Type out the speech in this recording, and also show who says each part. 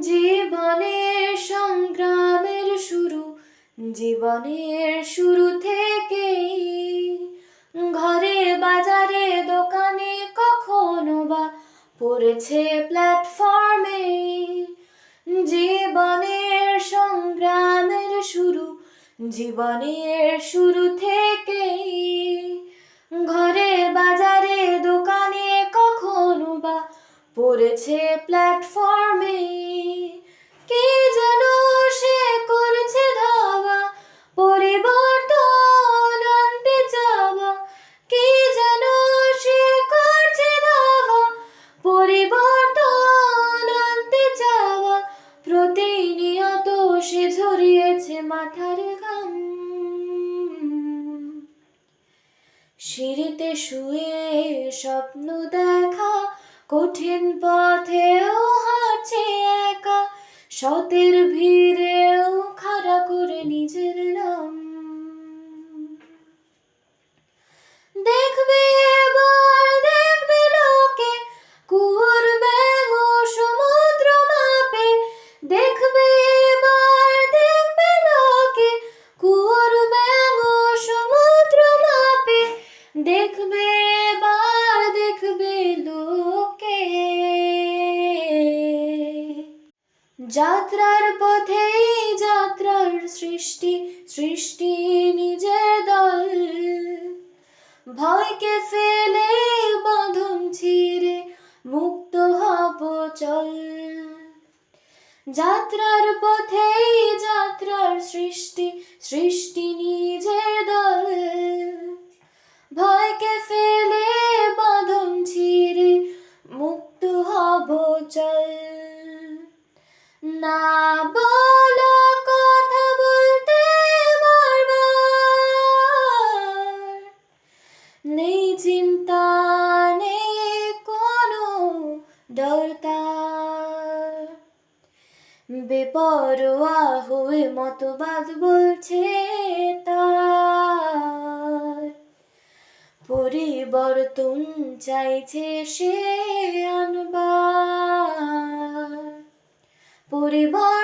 Speaker 1: জীবনের সংগ্রামের শুরু, জীবনের শুরু থেকেই। ঘরে, বাজারে, দোকানে কখনো বা পড়েছে প্ল্যাটফর্মে। জীবনের সংগ্রামের শুরু, জীবনের শুরু থেকেই। ঘরে, বাজার পড়েছে প্ল্যাটফর্মে কে যেন সে করছে ধাওয়া, পরিবর্তন আনতে যাওয়া কে যেন সে করছে ধাওয়া, পরিবর্তন আনতে যাওয়া প্রতিনিয়ত সে ঝরিয়েছে মাথার ঘাম। সিঁড়িতে শুয়ে স্বপ্ন দেখা কঠিন পথেও হাঁটছে একা সতের ভিড়েও যাত্রার পথেই যাত্রার সৃষ্টি সৃষ্টি নিজের দল। ভয়কে ফেলে বাঁধন ছিঁড়ে মুক্ত হব চল। যাত্রার পথেই যাত্রার সৃষ্টি সৃষ্টি নিজের বলা কথা বলতে বারবার। নেই চিন্তা, নেই কোনো ডরতার বেপরোয়া হয়ে মতবাদ বলছে তার। পরিবর্তন চাইছে সে আনবার। পরিবর্তন